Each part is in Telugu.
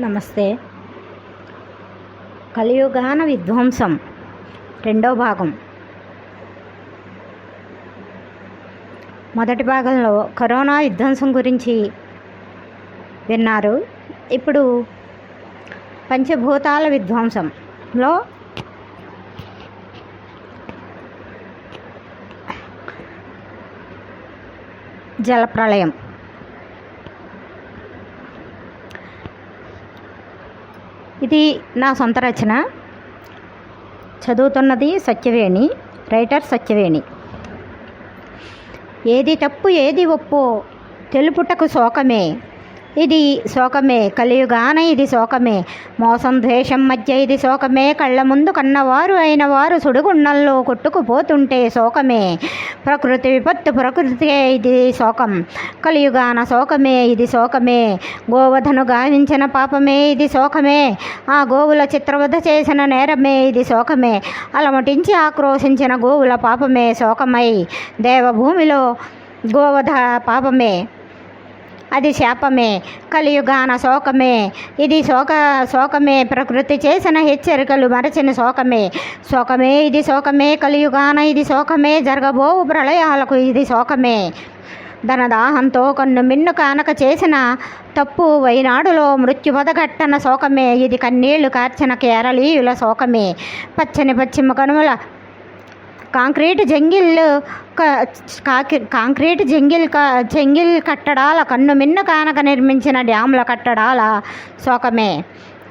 నమస్తే. కలియుగాన విధ్వంసం రెండో భాగం. మొదటి భాగంలో కరోనా విధ్వంసం గురించి విన్నారు. ఇప్పుడు పంచభూతాల విధ్వంసంలో జలప్రళయం ఇది నా సొంత రచన. చదువుతున్నది సత్యవేణి రైటర్ సత్యవేణి. ఏది తప్పు ఏది ఒప్పు తెలుపుటకు శోకమే. ఇది శోకమే కలియుగాన ఇది శోకమే. మోసం ద్వేషం మధ్య ఇది శోకమే. కళ్ళ ముందు కన్నవారు అయిన వారు సుడిగుండంలో కొట్టుకుపోతుంటే శోకమే. ప్రకృతి విపత్తు ప్రకృతికే ఇది శోకం. కలియుగాన శోకమే ఇది శోకమే. గోవధను గావించిన పాపమే ఇది శోకమే. ఆ గోవుల చిత్రవధ చేసిన నేరమే ఇది శోకమే. అలమటించి ఆక్రోశించిన గోవుల పాపమే శోకమై దేవభూమిలో గోవధ పాపమే. అది శాపమే. కలియుగాన శోకమే. ఇది శోక శోకమే. ప్రకృతి చేసిన హెచ్చరికలు మరచిన శోకమే. శోకమే ఇది శోకమే. కలియుగాన ఇది శోకమే. జరగబోవు ప్రళయాలకు ఇది శోకమే. ధనదాహంతో కన్ను మిన్ను కానక చేసిన తప్పు వైనాడులో మృత్యుపదఘట్టన శోకమే. ఇది కన్నీళ్ళు కార్చిన కేరళీయుల శోకమే. పచ్చని పశ్చిమ కనుమల concrete jungle concrete jungle jungle కట్టడాల కన్ను మిన్న కానక నిర్మించిన డ్యాముల కట్టడాల శోకమే.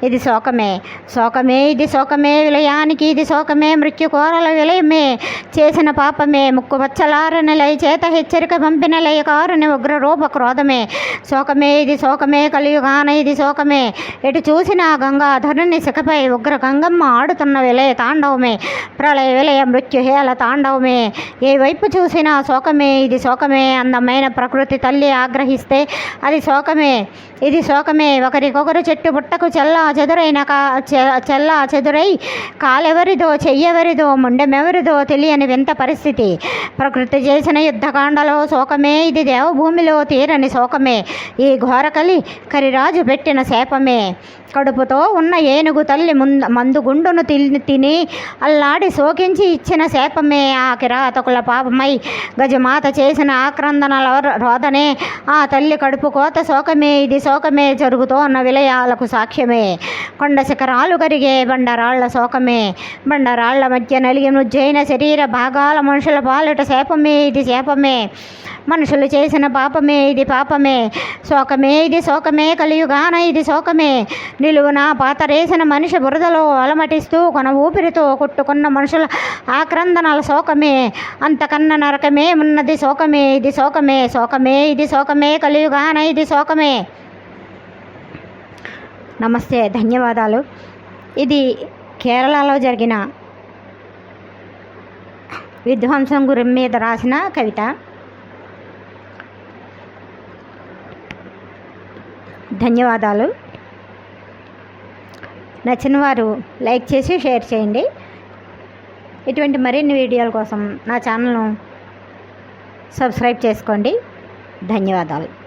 ఇది శోకమే. శోకమే ఇది శోకమే విలయానికి ఇది శోకమే మృత్యు కోరల విలయమే చేసిన పాపమే ముక్కు పచ్చలారని చేత హెచ్చరిక పంపిన లయకారుని ఉగ్ర రూప క్రోధమే. శోకమే ఇది శోకమే కలియుగాన ఇది శోకమే. ఎటు చూసినా గంగాధరుని శిఖపై ఉగ్ర గంగమ్మ ఆడుతున్న విలయ తాండవమే. ప్రళయ విలయ మృత్యుహేళ తాండవమే. ఏ వైపు చూసినా శోకమే ఇది శోకమే అందమైన ప్రకృతి తల్లి ఆగ్రహిస్తే అది శోకమే. ఇది శోకమే ఒకరికొకరు చెట్టు పుట్టకు చెల్ల చెదురైనక చెల్ల చెదురై కాలెవరిదో చెయ్యెవరిదో ముండెమెవరిదో తెలియని వింత పరిస్థితి. ప్రకృతి చేసిన యుద్ధకాండలో శోకమే ఇది దేవభూమిలో తీరని శోకమే. ఈ ఘోరకలి కరిరాజు పెట్టిన శాపమే. కడుపుతో ఉన్న ఏనుగు తల్లి మందు మందుగుండును తిని తిని అల్లాడి శోకించి ఇచ్చిన శాపమే. ఆ కిరాతకుల పాపమై గజమాత చేసిన ఆక్రందనల రోదనే. ఆ తల్లి కడుపు కోత శోకమే ఇది శోకమే. జరుగుతూ ఉన్న విలయాలకు సాక్ష్యమే. కొండ శిఖరాలు కరిగే బండరాళ్ళ శోకమే. బండరాళ్ళ మధ్య నలిగి నుజ్జైన శరీర భాగాల మనుషుల పాలిట శాపమే ఇది శాపమే. మనుషులు చేసిన పాపమే ఇది పాపమే. శోకమే ఇది శోకమే కలియుగాన ఇది శోకమే. నిలువున పాతరేసిన మనిషి బురదలో అలమటిస్తూ కొన ఊపిరితో కొట్టుకున్న మనుషుల ఆక్రందనల శోకమే. అంతకన్న నరకమే ఉన్నది శోకమే ఇది శోకమే. శోకమే ఇది శోకమే కలియుగాన ఇది శోకమే. నమస్తే ధన్యవాదాలు. ఇది కేరళలో జరిగిన విధ్వంసం గురి మీద రాసిన కవిత. ధన్యవాదాలు. నచ్చిన వారు లైక్ చేసి షేర్ చేయండి. ఇటువంటి మరిన్ని వీడియోల కోసం నా ఛానల్ను సబ్స్క్రైబ్ చేసుకోండి. ధన్యవాదాలు.